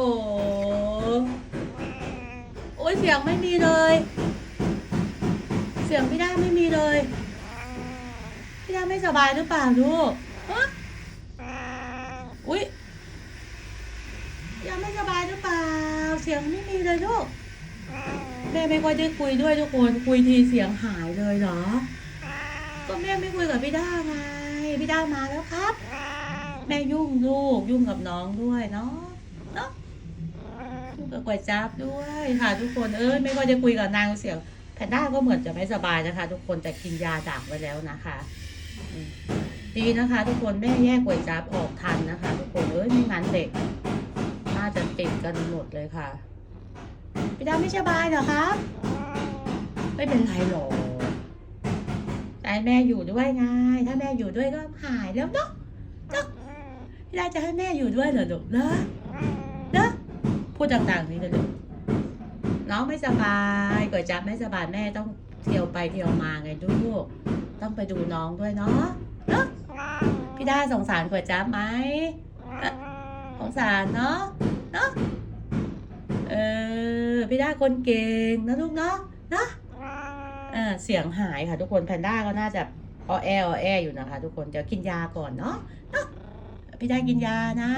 อ้โอ้ยเสียงไม่มีเลย เสียงพี่ด้าไม่มีเลย พี่ด้าไม่สบายหรือเปล่าลูกฮะอุ้ยพี่ด้าไม่สบายหรือเปล่า เสียงไม่มีเลยลูกแม่ไม่ค่อยได้คุยด้วยทุกคนคุยทีเสียงหายเลยเหรอ ก็แม่ไม่คุยกับพี่ด้าไงพี่ด้ามาแล้วครับ แม่ยุ่งลูกยุ่งกับน้องด้วยเนาะเนาะ กับก๋วยจั๊บด้วยค่ะทุกคนเอ้ยไม่ค่อยได้คุยกับนางเสียงแพนด้าก็เหมือนจะไม่สบายนะคะ ทุกคนแต่กินยาดักไว้แล้วนะคะดีนะคะ ทุกคนแม่แยกก๋วยจั๊บออกทันนะคะ ทุกคนเอ้ยไม่งั้นเด็กน่าจะติดกันหมดเลยค่ะพี่ดาไม่สบายเหรอครับไม่เป็นไรหรอกแต่แม่อยู่ด้วยไงถ้าแม่อยู่ด้วยก็หายแล้วเนาะเนาะพี่ดาจะให้แม่อยู่ด้วยเหรอลูกนาะเนาะ พูดต่างๆนี้กันลูกน้องไม่สบายก๋วยจั๊บไม่สบายแม่ต้องเที่ยวไปเที่ยวมาไงลูกต้องไปดูน้องด้วยเนาะเนาะพี่ดาสงสารก๋วยจั๊บไหมสงสารเนาะเนาะเออพี่ดาคนเก่งนะลูกเนาะเนาะอ่าเสียงหายค่ะทุกคนแพนด้าก็น่าจะออแอออแออยู่นะคะ ทุกคนเดี๋ยวกินยาก่อนเนาะเนาะพี่ได้กินยานะ